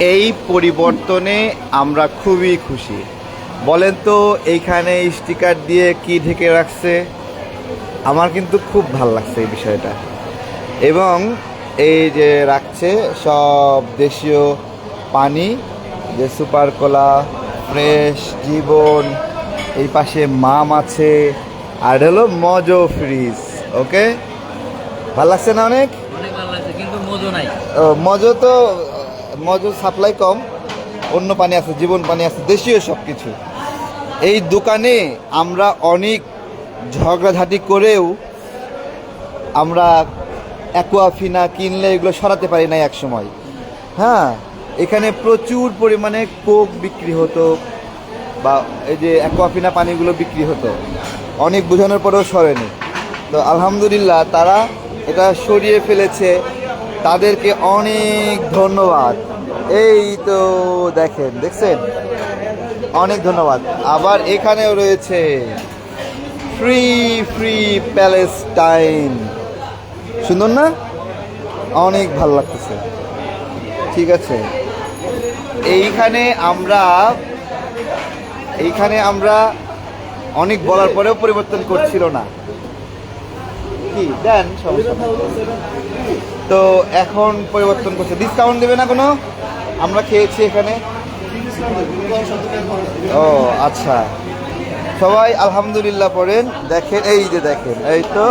এই পরিবর্তনে আমরা খুবই খুশি। বলেন তো এইখানে স্টিকার দিয়ে কি ঢেকে রাখছে? আমার কিন্তু খুব ভালো লাগছে এই বিষয়টা। এবং এই যে রাখছে সব দেশীয় পানি যে সুপার কোলা ফ্রেশ জীবন এই পাশে মাম আছে আর হলো মজো ফ্রিজ ওকে? ভালো লাগছে না অনেক? অনেক ভালো লাগছে কিন্তু মজো নাই। ও, মজো তো মজো সাপ্লাই কম, অন্য পানি আছে, জীবন পানি আছে, দেশীয় সব কিছু এই দোকানে আমরা অনেক ঝগড়াঝাটি করেও আমরা অ্যাকোয়াফিনা কিনলে এগুলো সরাতে পারি না এক সময় হ্যাঁ এখানে প্রচুর পরিমাণে কোক বিক্রি হতো বা এই যে অ্যাকোয়াফিনা পানিগুলো বিক্রি হতো। অনেক বোঝানোর পরেও সরেনি। তো আলহামদুলিল্লাহ তারা এটা সরিয়ে ফেলেছে। তাদেরকে অনেক ধন্যবাদ। এই তো দেখেন, দেখছেন? অনেক ধন্যবাদ। আবার এখানেও রয়েছে ফ্রি ফ্রি প্যালেস্টাইন সুন্দর না? অনেক ভালো লাগতেছে। ঠিক আছে। এইখানে আমরা এইখানে আমরা অনেক বলার পরেও পরিবর্তন করছিল না। কি? দেন, সমস্যা। তো এখন পরিবর্তন করছে। ডিসকাউন্ট দেবে না কোনো? আমরা খেয়েছি এখানে। ও আচ্ছা। সবাই আলহামদুলিল্লাহ পড়েন। দেখেন, এই যে দেখেন, এই তো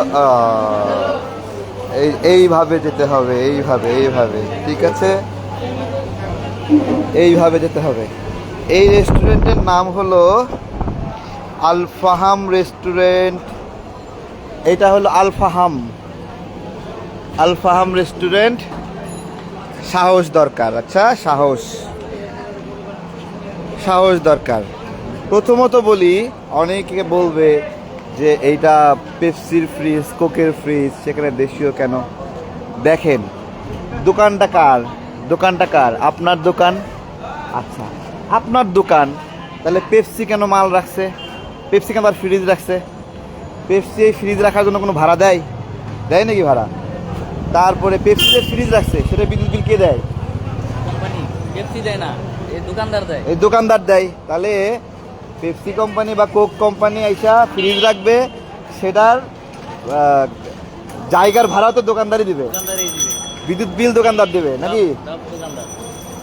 এই, এইভাবে যেতে হবে, এইভাবে এইভাবে, ঠিক আছে? এইভাবে যেতে হবে। এই রেস্টুরেন্টের নাম হলো আলফাহাম রেস্টুরেন্ট এটা হলো আলফাহাম আলফাহাম রেস্টুরেন্ট। সাহস দরকার আচ্ছা সাহস। সাহস দরকার। প্রথমত বলি, অনেকে বলবে যে এইটা পেপসির ফ্রিজ, কোকের ফ্রিজ, সেখানে দেশীয় কেন? দেখেন, দোকানটা কার? দোকানটা কার? আপনার দোকান? আচ্ছা আপনার দোকান, তাহলে পেপসি কেন মাল রাখছে? পেপসি কেন তার ফ্রিজ রাখছে? পেপসি এই ফ্রিজ রাখার জন্য কোনো ভাড়া দেয়? দেয় নাকি ভাড়া? তারপরে পেপসি যে ফ্রিজ রাখছে সেটা বিদ্যুৎ বিল কে দেয়? কোম্পানি পেপসি দেয় না এই দোকানদার দেয়। এই দোকানদার দেয়। তাহলে পেপসি কোম্পানি বা কোক কোম্পানি আইসা ফ্রিজ রাখবে সেটার জায়গার ভাড়াও তো দোকানদারই দিবে। বিদ্যুৎ বিল দোকানদার দেবে নাকি?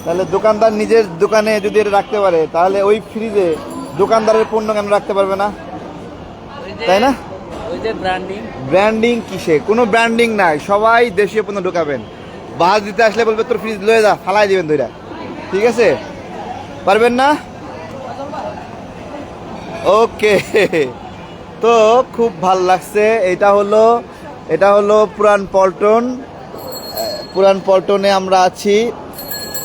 তাহলে দোকানদার নিজের দোকানে যদি এটা রাখতে পারে তাহলে ওই ফ্রিজে দোকানদারের পণ্য কেন রাখতে পারবে না? তাই না? ব্র্যান্ডিং কিসে? কোনো ব্র্যান্ডিং নাই। সবাই দেশীয় পণ্য ঢোকাবেন। বাস দিতে আসলে বলবে, তোর ফ্রিজ লয়ে যা, ফালাই দিবেন দুইটা ঠিক আছে? পারবেন না? ওকে। তো খুব ভালো লাগছে। এটা হলো এটা হলো পুরান পল্টন। পুরান পল্টনে আমরা আছি।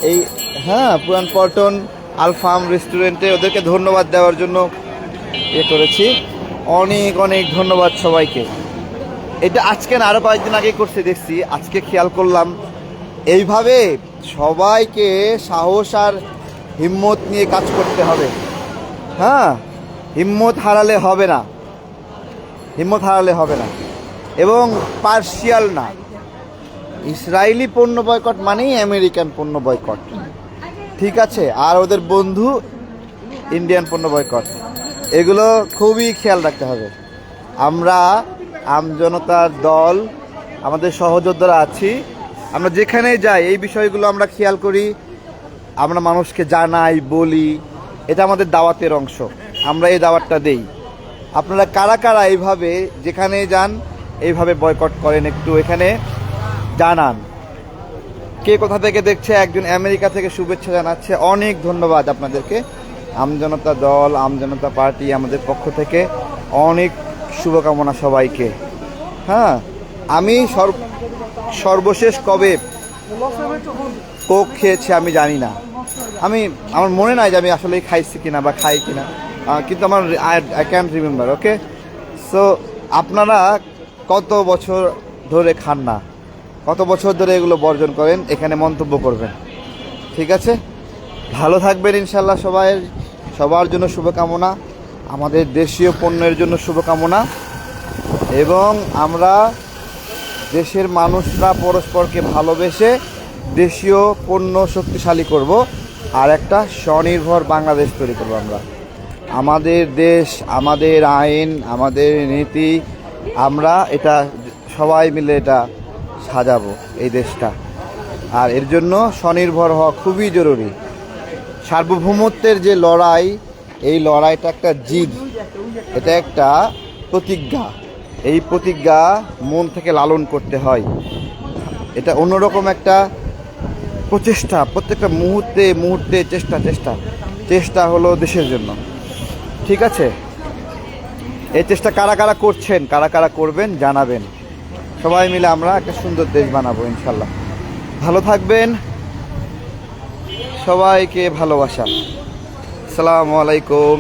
এই হ্যাঁ পুরান পল্টন আলফাম রেস্টুরেন্টে ওদেরকে ধন্যবাদ দেওয়ার জন্য এ করেছি। অনেক অনেক ধন্যবাদ সবাইকে। এটা আজকে না আরও কয়েকদিন আগে করছে, দেখছি। আজকে খেয়াল করলাম, এইভাবে সবাইকে সাহস আর হিম্মত নিয়ে কাজ করতে হবে। হ্যাঁ হিম্মত হারালে হবে না। হিম্মত হারালে হবে না। এবং পার্সিয়াল না। ইসরায়েলি পণ্য বয়কট মানেই আমেরিকান পণ্য বয়কট। ঠিক আছে? আর ওদের বন্ধু ইন্ডিয়ান পণ্য বয়কট। এগুলো খুবই খেয়াল রাখতে হবে। আমরা আমজনতার দল, আমাদের সহযোদ্ধারা আছি। আমরা যেখানে যাই, এই বিষয়গুলো আমরা খেয়াল করি। আমরা মানুষকে জানাই, বলি। এটা আমাদের দাওয়াতের অংশ। আমরা এই দাওয়াতটা দেই। আপনারা কারা কারা এইভাবে যেখানে যান, এইভাবে বয়কট করেন একটু এখানে জানান। কে কোথা থেকে দেখছে, একজন আমেরিকা থেকে শুভেচ্ছা জানাচ্ছে। অনেক ধন্যবাদ আপনাদেরকে। আমজনতা দল, আমজনতা পার্টি আমাদের পক্ষ থেকে অনেক শুভকামনা সবাইকে। হ্যাঁ আমি সর্ব সর্বশেষ কবে কোক খেয়েছি আমি জানি না। আমি আমার মনে নাই যে আমি আসলে খাইছি কিনা বা খাই কিনা। কিন্তু আমার I can't remember okay so আপনারা কত বছর ধরে খান না? কত বছর ধরে এগুলো বর্জন করেন? এখানে মন্তব্য করবেন। ঠিক আছে? ভালো থাকবেন ইনশাল্লাহ সবাই। সবার জন্য শুভকামনা, আমাদের দেশীয় পণ্যের জন্য শুভকামনা এবং আমরা দেশের মানুষরা পরস্পরকে ভালোবেসে দেশীয় পণ্য শক্তিশালী করব আর একটা স্বনির্ভর বাংলাদেশ তৈরি করব আমরা। আমাদের দেশ, আমাদের আইন, আমাদের নীতি, আমরা এটা সবাই মিলে এটা সাজাবো এই দেশটা। আর এর জন্য স্বনির্ভর হওয়া খুবই জরুরি। সার্বভৌমত্বের যে লড়াই, এই লড়াইটা একটা জিদ। এটা একটা প্রতিজ্ঞা। এই প্রতিজ্ঞা মন থেকে লালন করতে হয়। এটা অন্যরকম একটা প্রচেষ্টা, প্রত্যেকটা মুহূর্তে মুহূর্তে চেষ্টা চেষ্টা। চেষ্টা হলো দেশের জন্য। ঠিক আছে? এই চেষ্টা কারা কারা করছেন, কারা কারা করবেন জানাবেন। সবাই মিলে আমরা একটা সুন্দর দেশ বানাবো, ইনশাল্লাহ। ভালো থাকবেন। সবাইকে ভালোবাসা। আসসালামু আলাইকুম।